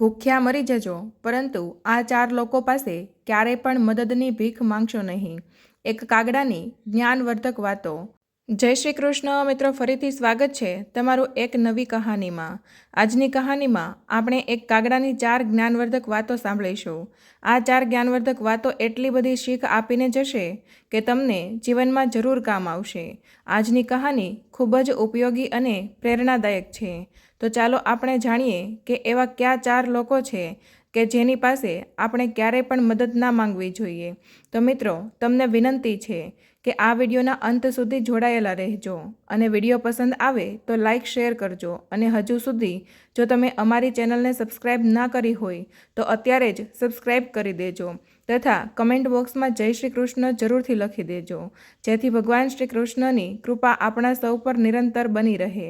ભૂખ્યા મરી જજો, પરંતુ આ ચાર લોકો પાસે ક્યારેય પણ મદદની ભીખ માંગશો નહીં. એક કાગડાની જ્ઞાનવર્ધક વાતો. જય શ્રી કૃષ્ણ, મિત્રો, ફરીથી સ્વાગત છે તમારું એક નવી કહાનીમાં. આજની કહાનીમાં આપણે એક કાગડાની ચાર જ્ઞાનવર્ધક વાતો સાંભળીશું. આ ચાર જ્ઞાનવર્ધક વાતો એટલી બધી શીખ આપીને જશે કે તમને જીવનમાં જરૂર કામ આવશે. આજની કહાની ખૂબ જ ઉપયોગી અને પ્રેરણાદાયક છે. તો ચાલો આપણે જાણીએ કે એવા કયા ચાર લોકો છે કે જેની પાસે આપણે ક્યારેય પણ મદદ ના માંગવી જોઈએ. તો મિત્રો, તમને વિનંતી છે કે આ વિડીયોના અંત સુધી જોડાયેલા રહેજો. અને વીડિયો પસંદ આવે તો લાઇક શેર કરજો. અને હજુ સુધી જો તમે અમારી ચેનલને સબસ્ક્રાઇબ ના કરી હોય, તો અત્યારે જ સબસ્ક્રાઇબ કરી દેજો. તથા કમેન્ટ બોક્સમાં જય શ્રી કૃષ્ણ જરૂરથી લખી દેજો. જેથી ભગવાન શ્રી કૃષ્ણની કૃપા આપણા સૌ પર નિરંતર બની રહે.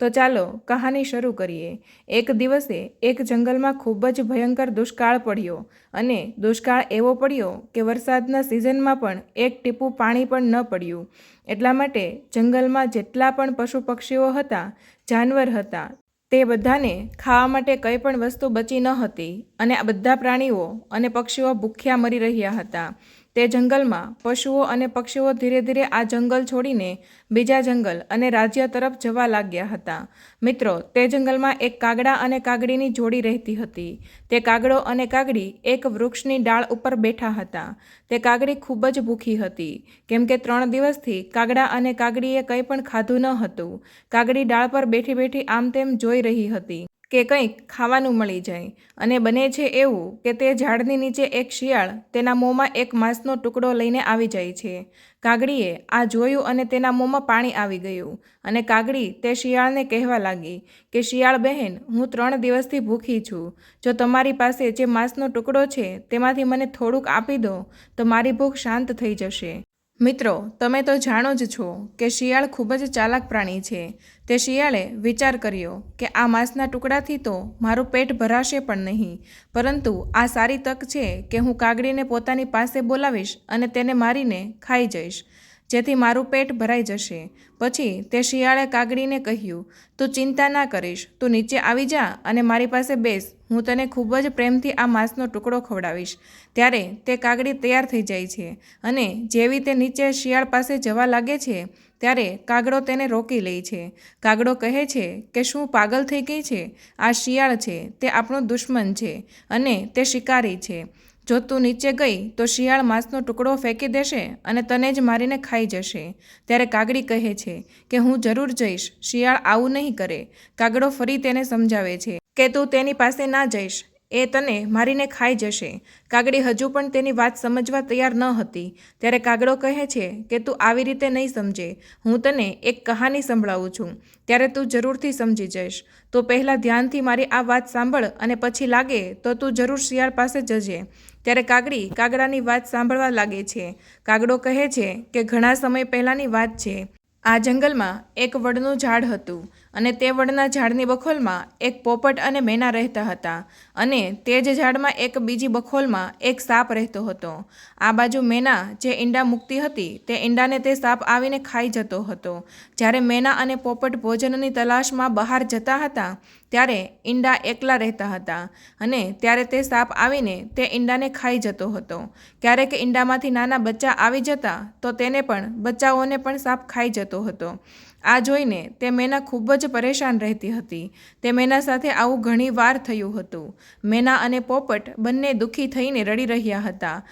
તો ચાલો કહાની શરૂ કરીએ. એક દિવસે એક જંગલમાં ખૂબ જ ભયંકર દુષ્કાળ પડ્યો અને દુષ્કાળ એવો પડ્યો કે વરસાદના સિઝનમાં પણ એક ટીપું પાણી પણ ન પડ્યું. એટલા માટે જંગલમાં જેટલા પણ પશુ પક્ષીઓ હતા, જાનવર હતા, તે બધાને ખાવા માટે કંઈ પણ વસ્તુ બચી ન હતી અને આ બધા પ્રાણીઓ અને પક્ષીઓ ભૂખ્યા મરી રહ્યા હતા. તે જંગલમાં પશુઓ અને પક્ષીઓ ધીરે ધીરે આ જંગલ છોડીને બીજા જંગલ અને રાજ્ય તરફ જવા લાગ્યા હતા. મિત્રો, તે જંગલમાં એક કાગડા અને કાગડીની જોડી રહેતી હતી. તે કાગડો અને કાગડી એક વૃક્ષની ડાળ ઉપર બેઠા હતા. તે કાગડી ખૂબ જ ભૂખી હતી. કેમ કે ત્રણ દિવસથી કાગડા અને કાગડીએ કંઈ પણ ખાધું ન હતું. કાગડી ડાળ પર બેઠી બેઠી આમ તેમ જોઈ રહી હતી. કે કંઈક ખાવાનું મળી જાય. અને બને છે એવું કે તે ઝાડની નીચે એક શિયાળ તેના મોંમાં એક માંસનો ટુકડો લઈને આવી જાય છે. કાગડીએ આ જોયું અને તેના મોંમાં પાણી આવી ગયું. અને કાગડી તે શિયાળને કહેવા લાગી કે, શિયાળ બહેન, હું ત્રણ દિવસથી ભૂખી છું. જો તમારી પાસે જે માંસનો ટુકડો છે તેમાંથી મને થોડુંક આપી દો તો મારી ભૂખ શાંત થઈ જશે. મિત્રો, તમે તો જાણો જ છો કે શિયાળ ખૂબ જ ચાલાક પ્રાણી છે. તે શિયાળે વિચાર કર્યો કે આ માંસના ટુકડાથી તો મારું પેટ ભરાશે પણ નહીં. પરંતુ આ સારી તક છે કે હું કાગડીને પોતાની પાસે બોલાવીશ અને તેને મારીને ખાઈ જઈશ. જેથી મારું પેટ ભરાઈ જશે. પછી તે શિયાળે કાગડીને કહ્યું, તું ચિંતા ના કરીશ, તું નીચે આવી જા અને મારી પાસે બેસ. હું તને ખૂબ જ પ્રેમથી આ માંસનો ટુકડો ખવડાવીશ. ત્યારે તે કાગડી તૈયાર થઈ જાય છે અને જેવી તે નીચે શિયાળ પાસે જવા લાગે છે, ત્યારે કાગડો તેને રોકી લે છે. કાગડો કહે છે કે, શું પાગલ થઈ ગઈ છે? આ શિયાળ છે, તે આપણો દુશ્મન છે અને તે શિકારી છે. જો તું નીચે ગઈ તો શિયાળ માંસનો ટુકડો ફેંકી દેશે અને તને જ મારીને ખાઈ જશે. ત્યારે કાગડી કહે છે કે હું જરૂર જઈશ, શિયાળ આવું નહીં કરે. કાગડો ફરી તેને સમજાવે છે કે તું તેની પાસે ના જઈશ. એ તને મારીને ખાઈ જશે. કાગડી હજુ પણ તેની વાત સમજવા તૈયાર ન હતી. ત્યારે કાગડો કહે છે કે તું આવી રીતે નહીં સમજે. હું તને એક કહાની સંભળાવું છું. ત્યારે તું જરૂરથી સમજી જઈશ. તો પહેલાં ધ્યાનથી મારી આ વાત સાંભળ અને પછી લાગે તો તું જરૂર શિયાળ પાસે જજે. ત્યારે કાગડી કાગડાની વાત સાંભળવા લાગે છે. કાગડો કહે છે કે ઘણા સમય પહેલાંની વાત છે. આ જંગલમાં એક વડનું ઝાડ હતું અને તે વડના ઝાડની બખોલમાં એક પોપટ અને મેના રહેતા હતા અને તે જ ઝાડમાં એક બીજી બખોલમાં એક સાપ રહેતો હતો. આ બાજુ મેના જે ઈંડા મૂકતી હતી તે ઈંડાને તે સાપ આવીને ખાઈ જતો હતો. જ્યારે મેના અને પોપટ ભોજનની તલાશમાં બહાર જતા હતા ત્યારે ઈંડા એકલા રહેતા હતા અને ત્યારે તે સાપ આવીને તે ઈંડાને ખાઈ જતો હતો. ક્યારેક ઈંડામાંથી નાના બચ્ચા આવી જતા તો તેને પણ, બચ્ચાઓને પણ સાપ ખાઈ જતો હતો. આ જોઈને તે મેના ખૂબ જ પરેશાન રહેતી હતી. તે મેના સાથે આવું ઘણી વાર થયું હતું. મેના અને પોપટ બંને દુઃખી થઈને રડી રહ્યા હતા.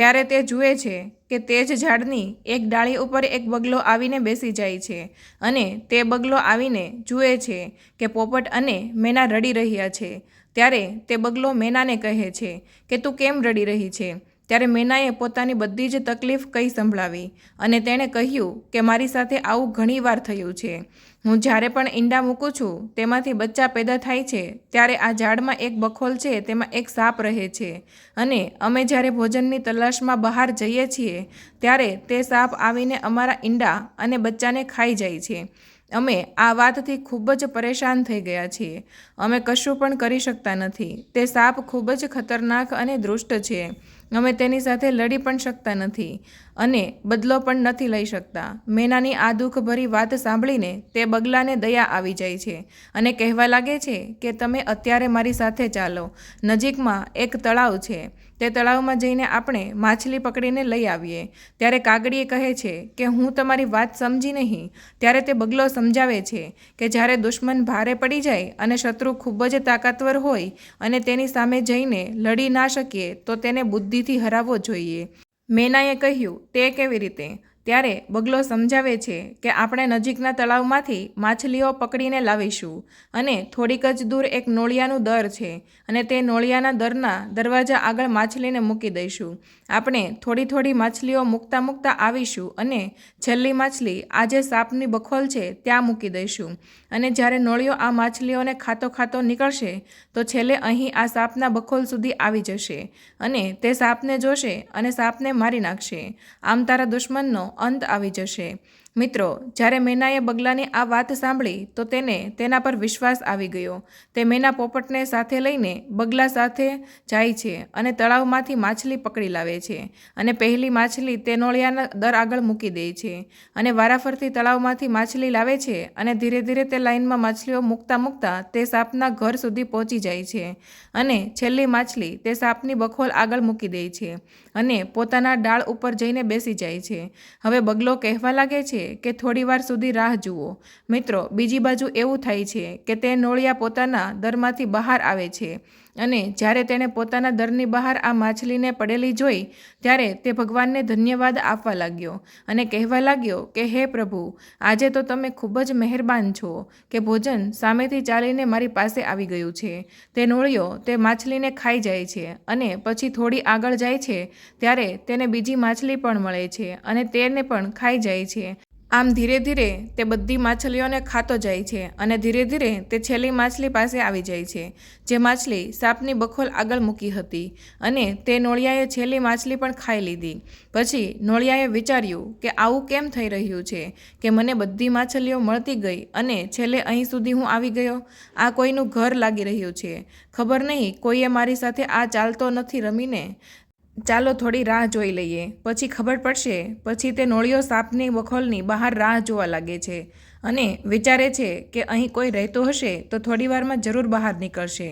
ત્યારે તે જુએ છે કે તે જ ઝાડની એક ડાળી ઉપર એક બગલો આવીને બેસી જાય છે અને તે બગલો આવીને જુએ છે કે પોપટ અને મેના રડી રહ્યા છે. ત્યારે તે બગલો મેનાને કહે છે કે તું કેમ રડી રહી છે? ત્યારે મેનાએ પોતાની બધી જ તકલીફ કહી સંભળાવી અને તેણે કહ્યું કે મારી સાથે આવું ઘણીવાર થયું છે. હું જ્યારે પણ ઈંડા મૂકું છું, તેમાંથી બચ્ચા પેદા થાય છે, ત્યારે આ ઝાડમાં એક બખોલ છે, તેમાં એક સાપ રહે છે. અને અમે જ્યારે ભોજનની તલાશમાં બહાર જઈએ છીએ, ત્યારે તે સાપ આવીને અમારા ઈંડા અને બચ્ચાને ખાઈ જાય છે. અમે આ વાતથી ખૂબ જ પરેશાન થઈ ગયા છીએ. અમે કશું પણ કરી શકતા નથી. તે સાપ ખૂબ જ ખતરનાક અને દૃષ્ટ છે. અમે તેની સાથે લડી પણ શકતા નથી અને બદલો પણ નથી લઈ શકતા. મેનાની આ દુઃખભરી વાત સાંભળીને તે બગલાને દયા આવી જાય છે અને કહેવા લાગે છે કે તમે અત્યારે મારી સાથે ચાલો. નજીકમાં એક તળાવ છે. તે તળાવમાં જઈને આપણે માછલી પકડીને લઈ આવીએ. ત્યારે કાગડીએ કહે છે કે, હું તમારી વાત સમજી નહીં. ત્યારે તે બગલો સમજાવે છે કે, જ્યારે દુશ્મન ભારે પડી જાય અને શત્રુ ખૂબ જ તાકાતવર હોય અને તેની સામે જઈને લડી ના શકીએ, તો તેને બુદ્ધિથી હરાવવો જોઈએ. મેનાએ કહ્યું, તે કેવી રીતે? ત્યારે બગલો સમજાવે છે કે આપણે નજીકના તળાવમાંથી માછલીઓ પકડીને લાવીશું અને થોડીક જ દૂર એક નોળિયાનું દર છે અને તે નોળિયાના દરના દરવાજા આગળ માછલીને મૂકી દઈશું. આપણે થોડી થોડી માછલીઓ મૂકતા મૂકતા આવીશું અને છેલ્લી માછલી આ જે સાપની બખોલ છે ત્યાં મૂકી દઈશું. અને જ્યારે નોળિયો આ માછલીઓને ખાતો ખાતો નીકળશે, તો છેલ્લે અહીં આ સાપના બખોલ સુધી આવી જશે અને તે સાપને જોશે અને સાપને મારી નાખશે. આમ તારા દુશ્મનનો અંત આવી જશે. મિત્રો, જ્યારે મેનાએ બગલાની આ વાત સાંભળી, તો તેને તેના પર વિશ્વાસ આવી ગયો. તે મેના પોપટને સાથે લઈને બગલા સાથે જાય છે અને તળાવમાંથી માછલી પકડી લાવે છે અને પહેલી માછલી તે નોળિયાના દર આગળ મૂકી દે છે અને વારાફરતી તળાવમાંથી માછલી લાવે છે અને ધીરે ધીરે તે લાઈનમાં માછલીઓ મૂકતા મૂકતા તે સાપના ઘર સુધી પહોંચી જાય છે અને છેલ્લી માછલી તે સાપની બખોલ આગળ મૂકી દે છે. અને પોતાના ડાળ ઉપર જઈને બેસી જાય છે. હવે બગલો કહેવા લાગે છે કે થોડીવાર સુધી રાહ જુઓ. મિત્રો, બીજી બાજુ એવું થાય છે કે તે નોળિયા પોતાના દરમાંથી બહાર આવે છે. અને જ્યારે તેણે પોતાના દરની બહાર આ માછલીને પડેલી જોઈ, ત્યારે તે ભગવાનને ધન્યવાદ આપવા લાગ્યો અને કહેવા લાગ્યો કે, હે પ્રભુ, આજે તો તમે ખૂબ જ મહેરબાન છો કે ભોજન સામેથી ચાલીને મારી પાસે આવી ગયું છે. તે નોળિયો તે માછલીને ખાઈ જાય છે અને પછી થોડી આગળ જાય છે, ત્યારે તેને બીજી માછલી પણ મળે છે અને તેને પણ ખાઈ જાય છે. આમ ધીરે ધીરે તે બધી માછલીઓને ખાતો જાય છે અને ધીરે ધીરે તે છેલ્લી માછલી પાસે આવી જાય છે. જે માછલી સાપની બખોલ આગળ મૂકી હતી અને તે નોળિયાએ છેલ્લી માછલી પણ ખાઈ લીધી. પછી નોળિયાએ વિચાર્યું કે આવું કેમ થઈ રહ્યું છે કે મને બધી માછલીઓ મળતી ગઈ અને છેલ્લે અહીં સુધી હું આવી ગયો? આ કોઈનું ઘર લાગી રહ્યું છે. ખબર નહીં કોઈએ મારી સાથે આ ચાલતો નથી રમીને? ચાલો થોડી રાહ જોઈ લઈએ. પછી ખબર પડશે, પછી તે નોળિયો સાપની બખોલની બહાર રાહ જોવા લાગે છે અને વિચારે છે કે અહીં કોઈ રહેતો હશે તો થોડીવારમાં જરૂર બહાર નીકળશે.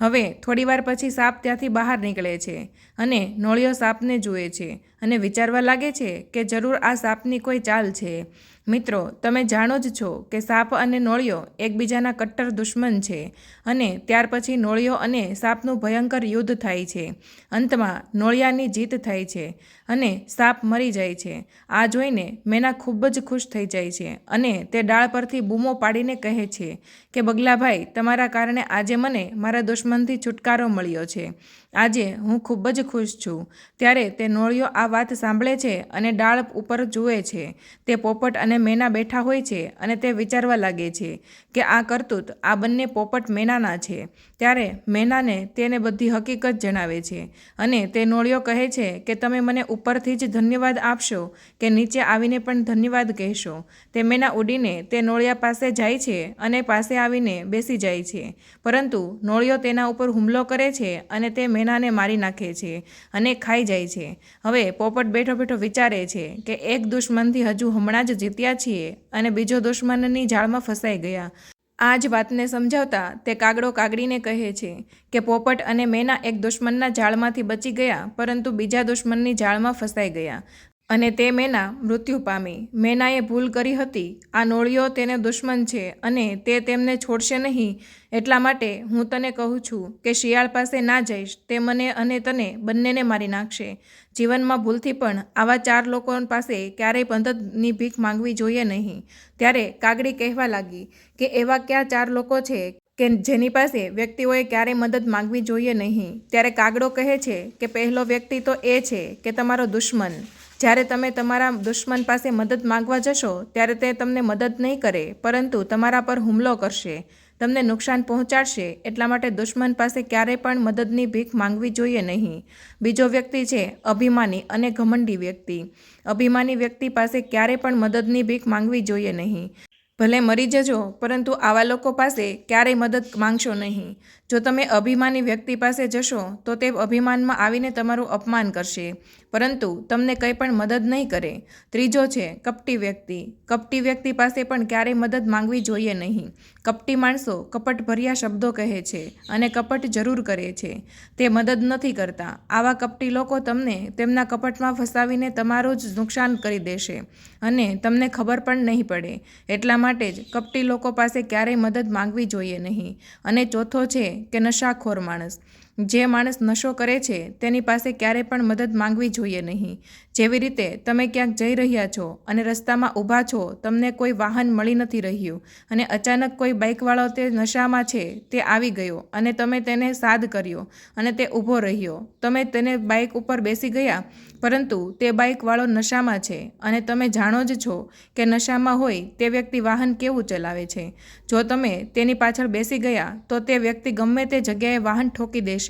હવે થોડીવાર પછી સાપ ત્યાંથી બહાર નીકળે છે અને નોળિયો સાપને જુએ છે અને વિચારવા લાગે છે કે જરૂર આ સાપની કોઈ ચાલ છે. મિત્રો, તમે જાણો જ છો કે સાપ અને નોળિયો એકબીજાના કટ્ટર દુશ્મન છે અને ત્યાર પછી નોળિયો અને સાપનું ભયંકર યુદ્ધ થાય છે. અંતમાં નોળિયાની જીત થાય છે. અને સાપ મરી જાય છે. આ જોઈને મેના ખૂબ જ ખુશ થઈ જાય છે અને તે ડાળ પરથી બૂમો પાડીને કહે છે કે, બગલાભાઈ, તમારા કારણે આજે મને મારા દુશ્મનથી છુટકારો મળ્યો છે. આજે હું ખૂબ જ ખુશ છું. ત્યારે તે નોળિયો આ વાત સાંભળે છે અને ડાળ ઉપર જુએ છે. તે પોપટ અને મેના બેઠા હોય છે અને તે વિચારવા લાગે છે કે, આ કરતૂત આ બંને પોપટ મેનાના છે. ત્યારે મેનાને તેને બધી હકીકત જણાવે છે અને તે નોળિયો કહે છે કે, તમે મને ઉપરથી જ ધન્યવાદ આપશો કે નીચે આવીને પણ ધન્યવાદ કહેશો. તે મેના ઉડીને તે નોળિયા પાસે જાય છે અને પાસે આવીને બેસી જાય છે. પરંતુ નોળિયો તેના ઉપર હુમલો કરે છે અને તે મેનાને મારી નાખે છે અને ખાઈ જાય છે. હવે પોપટ બેઠો બેઠો વિચારે છે કે એક દુશ્મનથી હજુ હમણાં જ જીત્યા છીએ અને બીજો દુશ્મનની જાળમાં ફસાઈ ગયા. આ જ વાતને સમજાવતા તે કાગડો કાગડીને કહે છે કે પોપટ અને મેના એક દુશ્મનના જાળમાંથી બચી ગયા, પરંતુ બીજા દુશ્મનની જાળમાં ફસાઈ ગયા. અને તે મેના મૃત્યુ પામી. મેનાએ ભૂલ કરી હતી. આ નોળિયો તેને દુશ્મન છે અને તે તેમને છોડશે નહીં એટલા માટે હું તને કહું છું કે શિયાળ પાસે ના જઈશ. તે મને અને તને બંનેને મારી નાખશે. જીવનમાં ભૂલથી પણ આવા ચાર લોકો પાસે ક્યારેય મદદની ભીખ માંગવી જોઈએ નહીં. ત્યારે કાગડી કહેવા લાગી કે એવા કયા ચાર લોકો છે કે જેની પાસે વ્યક્તિઓએ ક્યારેય મદદ માંગવી જોઈએ નહીં. ત્યારે કાગડો કહે છે કે પહેલો વ્યક્તિ તો એ છે કે તમારો દુશ્મન. જ્યારે તમે તમારા દુશ્મન પાસે મદદ માંગવા જશો, ત્યારે તે તમને મદદ નહીં કરે, પરંતુ તમારા પર હુમલો કરશે. તમને નુકસાન પહોંચાડશે, એટલા માટે દુશ્મન પાસે ક્યારેય પણ મદદની ભીખ માંગવી જોઈએ નહીં. બીજો વ્યક્તિ છે, અભિમાની અને ઘમંડી વ્યક્તિ. અભિમાની વ્યક્તિ પાસે ક્યારેય પણ મદદની ભીખ માંગવી જોઈએ નહીં. ભલે મરી જજો, પરંતુ આવા લોકો પાસે ક્યારેય મદદ માંગશો નહીં. જો તમે અભિમાની વ્યક્તિ પાસે જશો, તો તે અભિમાનમાં આવીને તમારું અપમાન કરશે. પરંતુ તમને કંઈ પણ મદદ નહીં કરે. ત્રીજો છે, કપટી વ્યક્તિ. કપટી વ્યક્તિ પાસે પણ ક્યારેય મદદ માંગવી જોઈએ નહીં. કપટી માણસો કપટભર્યા શબ્દો કહે છે અને કપટ જરૂર કરે છે. તે મદદ નથી કરતા. આવા કપટી લોકો તમને તેમના કપટમાં ફસાવીને તમારું જ નુકસાન કરી દેશે અને તમને ખબર પણ નહીં પડે. એટલા માટે જ કપટી લોકો પાસે ક્યારેય મદદ માંગવી જોઈએ નહીં. અને ચોથો છે કે નશાખોર માણસ. જે માણસ નશો કરે છે, તેની પાસે ક્યારેય પણ મદદ માંગવી જોઈએ નહીં. જેવી રીતે તમે ક્યાંક જઈ રહ્યા છો અને રસ્તામાં ઊભા છો, તમને કોઈ વાહન મળી નથી રહ્યું અને અચાનક કોઈ બાઇકવાળો તે નશામાં છે, તે આવી ગયો અને તમે તેને સાદ કર્યો અને તે ઊભો રહ્યો. તમે તેને બાઇક ઉપર બેસી ગયા, પરંતુ તે બાઇકવાળો નશામાં છે અને તમે જાણો જ છો કે નશામાં હોય તે વ્યક્તિ વાહન કેવું ચલાવે છે. જો તમે તેની પાછળ બેસી ગયા, તો તે વ્યક્તિ ગમે તે જગ્યાએ વાહન ઠોકી દેશે.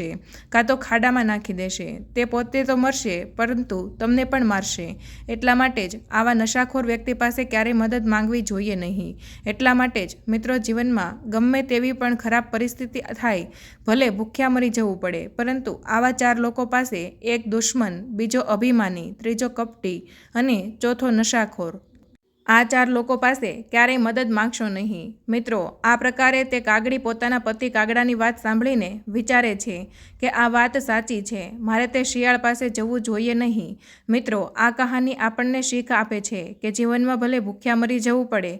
કાં તો ખાડામાં નાખી દેશે. તે પોતે તો મરશે, પરંતુ તમને પણ મારશે. એટલા માટે જ આવા નશાખોર વ્યક્તિ પાસે ક્યારેય મદદ માંગવી જોઈએ નહીં. એટલા માટે જ મિત્રો જીવનમાં ગમે તેવી પણ ખરાબ પરિસ્થિતિ થાય, ભલે ભૂખ્યા મરી જવું પડે. પરંતુ આવા ચાર લોકો પાસે એક દુશ્મન, બીજો અભિમાની, ત્રીજો કપટી અને ચોથો નશાખોર. આ ચાર લોકો પાસે ક્યારેય મદદ માંગશો નહીં. મિત્રો, આ પ્રકારે તે કાગડી પોતાના પતિ કાગડાની વાત સાંભળીને વિચારે છે કે આ વાત સાચી છે. મારે તે શિયાળ પાસે જવું જોઈએ નહીં. મિત્રો, આ કહાની આપણને શીખ આપે છે કે જીવનમાં ભલે ભૂખ્યા મરી જવું પડે,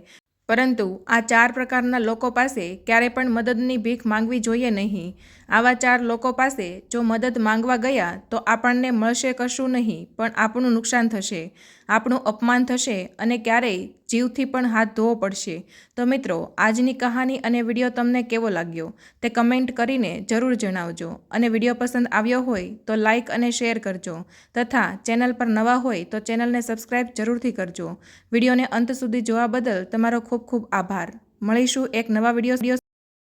પરંતુ આ ચાર પ્રકારના લોકો પાસે ક્યારે પણ મદદની ભીખ માંગવી જોઈએ નહીં. આવા ચાર લોકો પાસે જો મદદ માંગવા ગયા તો આપણને મળશે કશું નહીં, પણ આપણું નુકસાન થશે, આપણું અપમાન થશે અને ક્યારેય જીવથી પણ હાથ ધોવો પડશે. તો મિત્રો, આજની કહાની અને વીડિયો તમને કેવો લાગ્યો? તે કમેન્ટ કરીને જરૂર જણાવજો. અને વીડિયો પસંદ આવ્યો હોય તો લાઇક અને શેર કરજો. તથા ચેનલ પર નવા હોય તો ચેનલને સબસ્ક્રાઈબ જરૂરથી કરજો. વિડીયોને અંત સુધી જોવા બદલ તમારો ખૂબ ખૂબ આભાર. મળીશું એક નવા વીડિયો